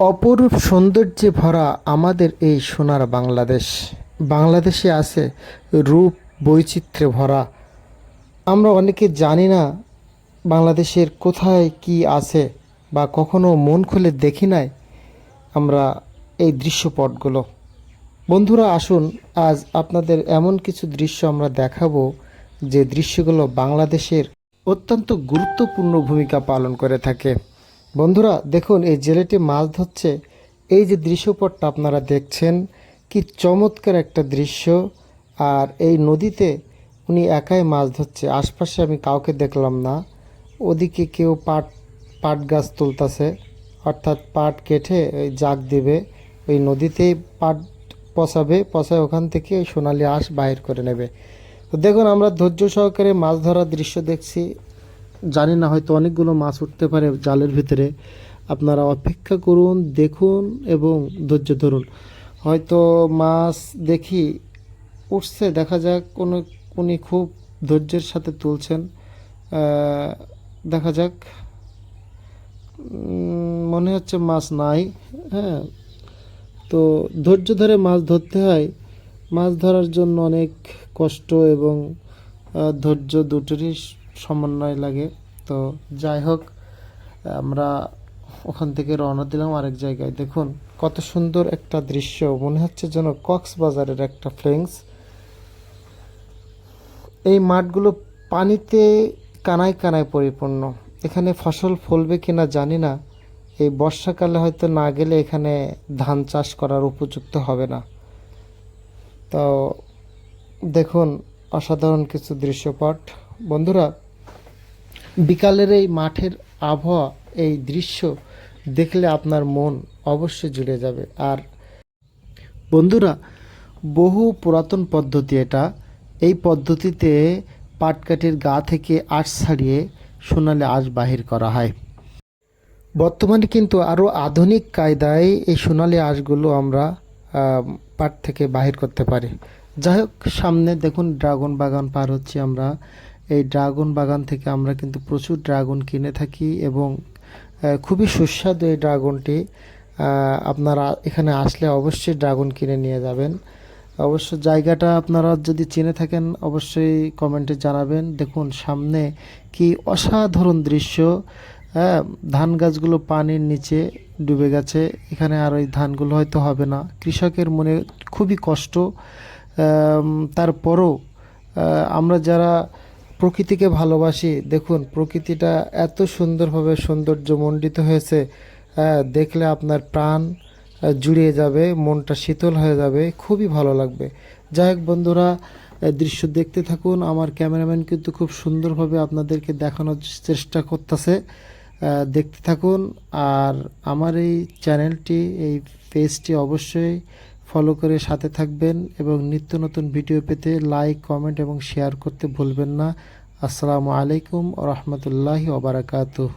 অপরূপ সৌন্দর্যে ভরা আমাদের এই সোনার বাংলাদেশ। বাংলাদেশে আছে রূপ বৈচিত্র্যে ভরা। আমরা অনেকে জানি না বাংলাদেশের কোথায় কি আছে বা কখনো মন খুলে দেখি নাই আমরা এই দৃশ্যপটগুলো। বন্ধুরা, আসুন, আজ আপনাদের এমন কিছু দৃশ্য আমরা দেখাবো যে দৃশ্যগুলো বাংলাদেশের অত্যন্ত গুরুত্বপূর্ণ ভূমিকা পালন করে থাকে। বন্ধুরা, দেখুন, এই জেলেটি মাছ ধরছে। এই যে দৃশ্যপটটা আপনারা দেখছেন, কি চমৎকার একটা দৃশ্য। আর এই নদীতে উনি একাই মাছ ধরছে। আশপাশে আমি কাউকে দেখলাম না। ওদিকে কেউ পাট পাট গাছ তুলতাছে। অর্থাৎ পাট কেটে ওই জাগ দেবে। ওই নদীতেই পাট পচাবে, পচায় ওখান থেকে সোনালি আঁশ বাহির করে নেবে। তো দেখুন, আমরা ধৈর্য সহকারে মাছ ধরার দৃশ্য দেখছি। জানি না, হয়তো অনেকগুলো মাছ উঠতে পারে জালের ভিতরে। আপনারা অপেক্ষা করুন, দেখুন এবং ধৈর্য ধরুন। হয়তো মাছ দেখি উঠছে, দেখা যাক কোনো উনি খুব ধৈর্যের সাথে তুলছেন। দেখা যাক। মনে হচ্ছে মাছ নাই হ্যাঁ। তো ধৈর্য ধরে মাছ ধরতে হয়। মাছ ধরার জন্য অনেক কষ্ট এবং ধৈর্য দুটোরই সমন্বয় লাগে। তো যাই হোক, আমরা ওখান থেকে রওনা দিলাম আরেক জায়গায়। দেখুন, কত সুন্দর একটা দৃশ্য। মনে হচ্ছে যেন কক্সবাজারের একটা ফ্লেংস এই মাঠগুলো পানিতে কানায় কানায় পরিপূর্ণ। এখানে ফসল ফলবে কিনা জানি না। এই বর্ষাকালে হয়তো না গেলে এখানে ধান চাষ করার উপযুক্ত হবে না। তো দেখুন, অসাধারণ কিছু দৃশ্যপট। বন্ধুরা বিকালের এই মাঠের আবহাওয়া, এই দৃশ্য দেখলে আপনার মন অবশ্যই জুড়ে যাবে। আর বন্ধুরা, বহু পুরাতন পদ্ধতি এটা। এই পদ্ধতিতে পাটকাঠির গা থেকে আঁশ ছাড়িয়ে সোনালি আঁশ বাহির করা হয়। বর্তমানে কিন্তু আরও আধুনিক কায়দায় এই সোনালি আঁশগুলো আমরা পাট থেকে বাহির করতে পারি। যাই হোক, সামনে দেখুন, ড্রাগন বাগান পার হচ্ছি আমরা। এই ড্রাগন বাগান থেকে আমরা কিন্তু প্রচুর ড্রাগন কিনে থাকি এবং খুবই সুস্বাদু এই ড্রাগনটি। আপনারা এখানে আসলে অবশ্যই ড্রাগন কিনে নিয়ে যাবেন। অবশ্য জায়গাটা আপনারা যদি চিনে থাকেন, অবশ্যই কমেন্টে জানাবেন। দেখুন, সামনে কি অসাধারণ দৃশ্য। হ্যাঁ ধান গাছগুলো পানির নিচে ডুবে গেছে। এখানে আর ওই ধানগুলো হয়তো হবে না। কৃষকের মনে খুবই কষ্ট। তারপরও আমরা যারা প্রকৃতিকে ভালোবাসি। দেখুন প্রকৃতিটা এত সুন্দরভাবে সৌন্দর্যমণ্ডিত হয়েছে আহ, দেখলে আপনার প্রাণ জুড়িয়ে যাবে মনটা শীতল হয়ে যাবে খুবই ভালো লাগবে। যাই হোক বন্ধুরা দৃশ্য দেখতে থাকুন। আমার ক্যামেরাম্যান কিন্তু খুব সুন্দরভাবে আপনাদেরকে দেখানোর চেষ্টা করতেছে। দেখতে থাকুন। আর আমার এই চ্যানেলটি এই পেজটি অবশ্যই ফলো করে সাথে থাকবেন এবং নিত্য নতুন ভিডিও পেতে লাইক কমেন্ট এবং শেয়ার করতে ভুলবেন না। আসসালামু আলাইকুম রহমতুল্লাহি ওবরাকাতুহ